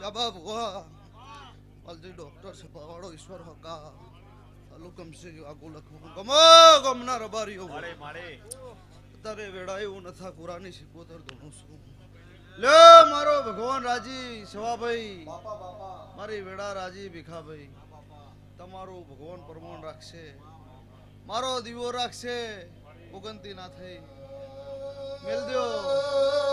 બાબા ભુવા અલજી doctor સભાવાળો ઈશ્વર હકા. અલુકમ છે આગુ લખવું ગમો ગમના રબારીઓ મારે મારે તારે એવું નથા કુરાની શીખોતર ધોનું છું. લે મારો ભગવાન રાજી સવાભાઈ. મારી વેડા રાજી ભીખાભાઈ. તમારું ભગવાન પ્રમાણ રાખશે. મારો દીવો રાખશે. ઉગંતી ના થઈ. મેલ દ્યો.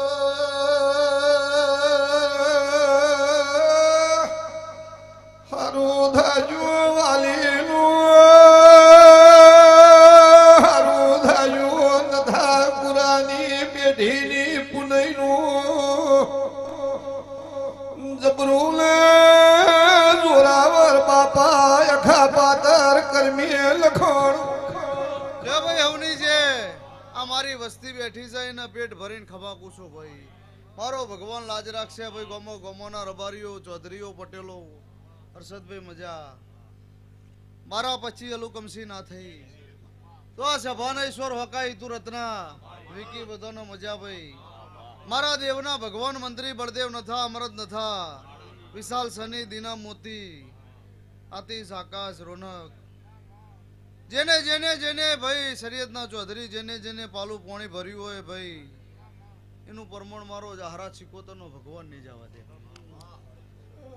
આ મારી વસ્તી બેઠી છે, એના પેટ ભરીને ખમાકું છું ભાઈ. મારો ભગવાન લાજ રાખશે ભાઈ, ગમો ગમોના રબારીઓ, ચૌધરીઓ, પટેલો. હર્ષદભાઈ, મજા. મારા પછી અલુકમસી ના થઈ. તો આ સભાના ઈશ્વર હકાઈ રત્ના. વિકી, બધાનો મજા ભાઈ. મારા દેવના ભગવાન મંત્રી બળદેવ નથા, અમરત નથા. વિશાલ સની દિના મોતી આતિશ આકાશ રોનક. જેને જેને જેને ભાઈ શરીયતના ચૌધરી, જેને જેને પાલું પોણી ભર્યું હોય ભાઈ, એનું પરમણ મારો હારા સિકોતર નો ભગવાન નહીં જવા દે.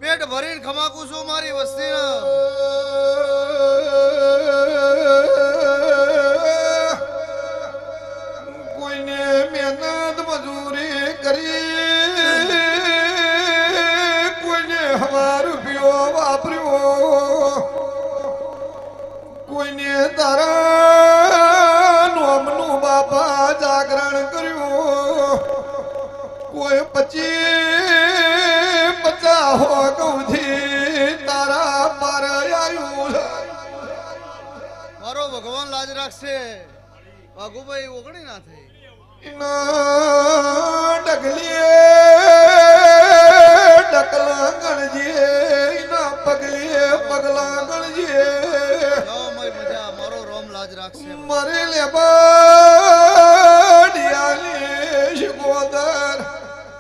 પેટ ભરીને ખમાકું છું મારી વસ્તી કોઈને મહેનત મજૂરી કરી તારા નોમનું બાપા જાગરણ કર્યું. કોઈ પચી પચાસ હો ગૌથી તારા પર આવ્યું મારો ભગવાન લાજ રાખશે. વાઘુભાઈ ઓગણી ના થઈ. ડગલીએ ડકલા ગણજે રોમ લાજ રાખશે મરે લે બાડિયાલી શિકોદર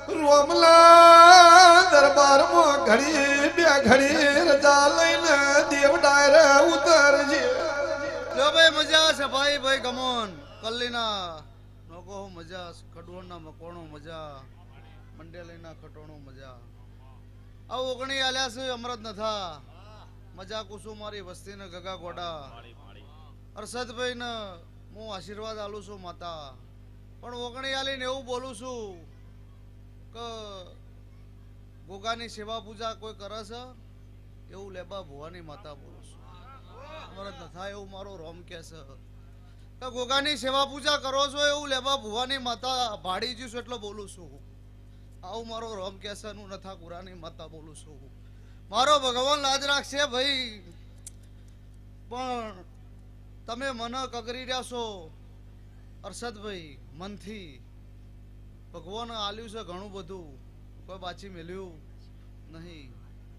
રોમલા દરબારમાં ઘડી બે ઘડી રજા ભાઈ, મજા છે ભાઈ ગમોન કલ્લીના નોકો મજા કડવણના મકોણો મજા, મંડેલીના ખટોણો મજા. આ ઓગણી આલ્યા છે, અમરત નથા. મજા કુસુ મારી વસ્તીને ગગા ગોડા. હર્ષદભાઈ ને હું આશીર્વાદ આલું છું માતા. પણ ઓગણી એવું બોલું છું કે ગોગાની સેવા પૂજા કોઈ કરે છે? એવું લેબા ભુવાની માતા બોલું છું. અમારે તથા એવું મારો રોમ કે છે. તો ગોગાની સેવા પૂજા કરો છો એવું લેબા ભુવાની માતા ભાડી જઈશું એટલે બોલું છું. આવું મારો રોમ કે છે હું નથા કુરાની માતા બોલું છું. મારો ભગવાન લાજ રાખશે ભાઈ. પણ તમે મને કગરી રહ્યા છો. અરશદભાઈ મનથી. ભગવાન આલ્યું છે ઘણું બધું. કોઈ બાચી મેલ્યું નહીં.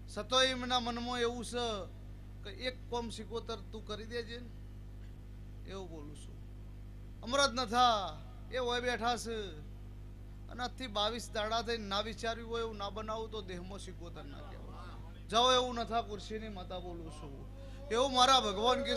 સતો એમના મનમાં એવું છે કે એક કોમ સિકોતર તું કરી દેજે એવું બોલું છું. અમરત નથા એ હોય બેઠા છે. અને આજથી બાવીસ દાડા થઈને ના વિચાર્યું હોય એવું ના બનાવું તો દેહમાં સિકોતર ના કહેવાય. જાઓ એવું નથા ખુરશીની માતા બોલું છું. એવું મારા ભગવાન કે